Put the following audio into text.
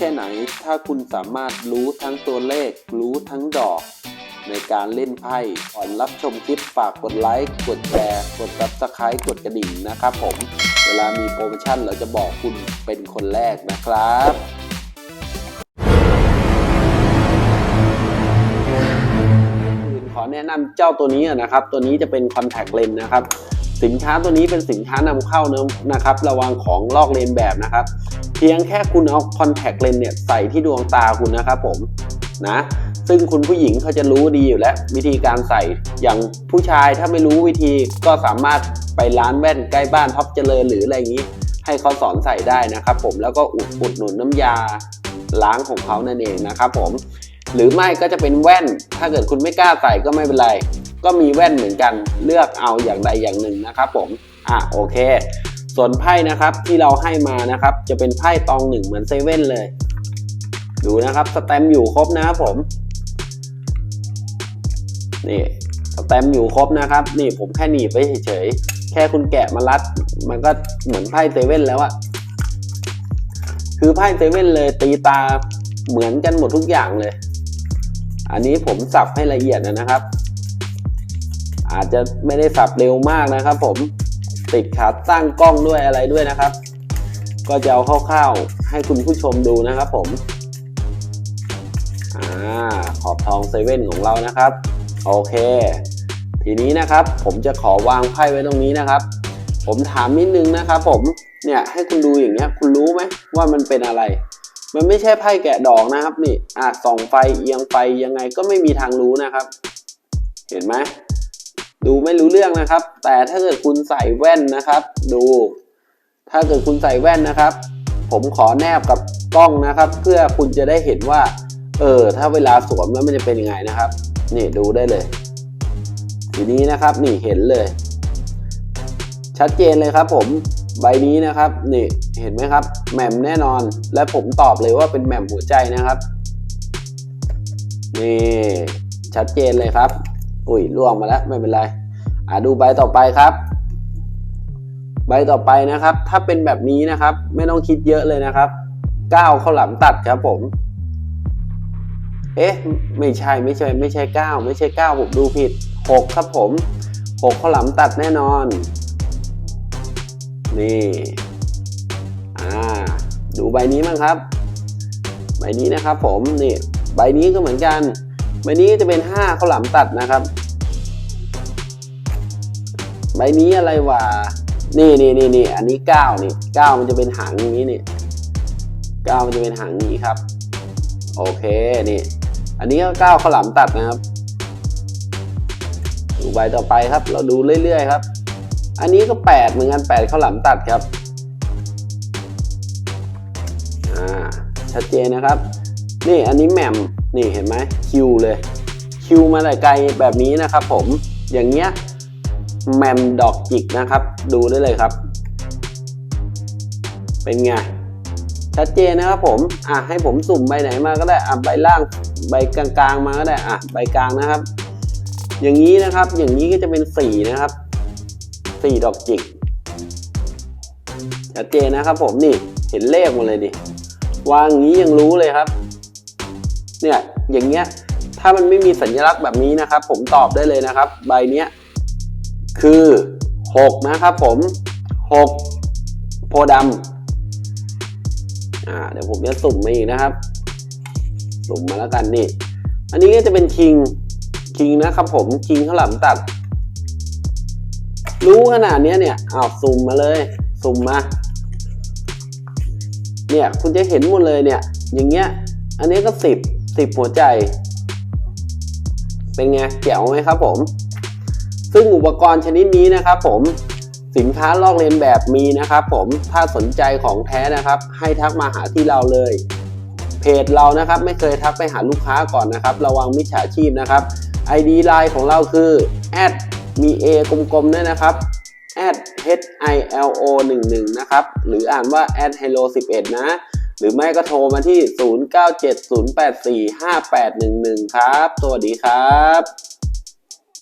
ค่ไหน ถ้าคุณสามารถรู้ทั้งตัวเลข รู้ทั้งดอก ในการเล่นไพ่ก่อนรับชมคลิปฝากกดไลค์ กดแชร์ กด subscribe กดกระดิ่งนะครับผม เวลามีโปรโมชั่นเราจะบอกคุณเป็นคนแรกนะครับอื่นขอแนะนำเจ้าตัวนี้นะครับ ตัวนี้จะเป็น contact lens นะครับ สินค้าตัวนี้เป็นสินค้านำเข้านะนะครับ ระวังของลอกเลียนแบบนะครับ เพียงแค่คุณเอา contact lens เนี่ยใส่ที่ดวงตาคุณนะครับผมนะซึ่งคุณผู้หญิงเขาจะรู้ดีอยู่แล้ว วิธีการใส่อย่างผู้ชายถ้าไม่รู้วิธีก็สามารถไปร้านแว่นใกล้บ้านท็อปเจริญหรืออะไรอย่างนี้ ให้เขาสอนใส่ได้นะครับผมแล้วก็อุดอุดหนุนน้ำยาล้างของเขานั่นเองนะครับผมหรือไม่ก็จะเป็นแว่น ถ้าเกิดคุณไม่กล้าใส่ก็ไม่เป็นไร ก็มีแว่นเหมือนกันเลือกเอาอย่างใดอย่างหนึ่งนะครับผมอะโอเค ส่วนไพ่นะครับที่เราให้มานะครับ จะเป็นไพ่ตองหนึ่งเหมือนเซเว่นเลย ดูนะครับสแตมอยู่ครบนะครับผมนี่สแตมอยู่ครบนะครับ นี่ผมแค่หนีบไว้เฉยๆแค่คุณแกะมารัด มันก็เหมือนไพ่เซเว่นแล้วอะคือไพ่เซเว่นเลยตีตาเหมือนกันหมดทุกอย่างเลย อันนี้ผมสับให้ละเอียดนะครับ อาจจะไม่ได้สับเร็วมากนะครับ ผมติดขาตั้งกล้องด้วยอะไรด้วยนะครับ ก็จะเอาคร่าวๆให้คุณผู้ชมดูนะครับ ผมอ่าขอบทองเซเว่นของเรานะครับ โอเค ทีนี้นะครับ ผมจะขอวางไพ่ไว้ตรงนี้นะครับ ผมถามนิดนึงนะครับ ผมเนี่ยให้คุณดูอย่างเงี้ย คุณรู้ไหมว่ามันเป็นอะไร มันไม่ใช่ไพ่แกะดอกนะครับ นี่อะส่องไฟเอียงไฟยังไงก็ไม่มีทางรู้นะครับ เห็นไหม ดูไม่รู้เรื่องนะครับ แต่ถ้าเกิดคุณใส่แว่นนะครับ ดู ถ้าเกิดคุณใส่แว่นนะครับ ผมขอแนบกับกล้องนะครับ เพื่อคุณจะได้เห็นว่า เออ ถ้าเวลาสวมแล้วมันจะเป็นยังไงนะครับ นี่ดูได้เลย ทีนี้นะครับ นี่เห็นเลย ชัดเจนเลยครับ ผมใบนี้นะครับ นี่เห็นไหมครับแหม่มแน่นอน และผมตอบเลยว่าเป็นแหม่มหัวใจนะครับนี่ชัดเจนเลยครับ อุ้ยล่วงมาแล้วไม่เป็นไรอ่าดูใบต่อไปครับ ใบต่อไปนะครับ ถ้าเป็นแบบนี้นะครับ ไม่ต้องคิดเยอะเลยนะครับก้าวข้าวหลามตัดครับผม เอ๊ะ ไม่ใช่ไม่ใช่ไม่ใช่เก้าไม่ใช่เก้าผมดูผิดหกครับผมหกข้าวหลามตัดแน่นอน นี่อ่าดูใบนี้มั้งครับ ใบนี้นะครับผมนี่ใบนี้ก็เหมือนกัน ใบนี้จะเป็นห้าข้าวหลามตัดนะครับ ใบนี้อะไรวะนี่นี่นี่นี่อันนี้เก้านี่เก้ามันจะเป็นหางอย่างนี้นี่เก้ามันจะเป็นหางอย่างนี้ครับ โอเคนี่อันนี้ก็เก้าข้าวหลามตัดนะครับดูใบต่อไปครับ เราดูเรื่อยๆครับ อันนี้ก็แปดเหมือนกันแปดข้าวหลามตัดครับอ่าชัดเจนนะครับ นี่อันนี้แหม่ม นี่เห็นไหมคิวเลยคิวมาแต่ไกลแบบนี้นะครับผมอย่างเงี้ยแหม่มดอกจิกนะครับ ดูได้เลยครับ เป็นไงชัดเจนนะครับผมอะให้ผมสุ่มใบไหนมาก็ได้อะใบล่างใบกลางๆมาก็ได้อะใบกลางนะครับ อย่างนี้นะครับ อย่างนี้ก็จะเป็นสี่นะครับสี่ดอกจิกชัดเจนนะครับผมนี่เห็นเลขหมดเลยดิวางอย่างนี้ยังรู้เลยครับ เนี่ยอย่างเงี้ยถ้ามันไม่มีสัญลักษณ์แบบนี้นะครับ ผมตอบได้เลยนะครับ ใบเนี้ยคือ 6 นะครับผม 6 โพดำอ่าเดี๋ยวผมจะสุ่มมาอีกนะครับ สุ่มมาแล้วกันนี่ อันนี้ก็จะเป็นคิงคิงนะครับผมคิงข้าวหลามตัด รู้ขนาดเนี้ยเนี่ยอ้าวสุ่มมาเลย สุ่มมา เนี่ยคุณจะเห็นหมดเลยเนี่ย อย่างเงี้ย อันนี้ก็สิบ สิบหัวใจ เป็นไงแจ๋วไหมครับผม ซึ่งอุปกรณ์ชนิดนี้นะครับผมสินค้าลอกเลียนแบบมีนะครับผมถ้าสนใจของแท้นะครับ ให้ทักมาหาที่เราเลย เพจเรานะครับ ไม่เคยทักไปหาลูกค้าก่อนนะครับ ระวังมิจฉาชีพนะครับ ID ไลน์ของเราคือแอดมี A กลมๆด้วยนะครับ h i l o 1 1นะครับ หรืออ่านว่า hello 11นะ หรือไม่ก็โทรมาที่ 0970845811 ครับ สวัสดีครับ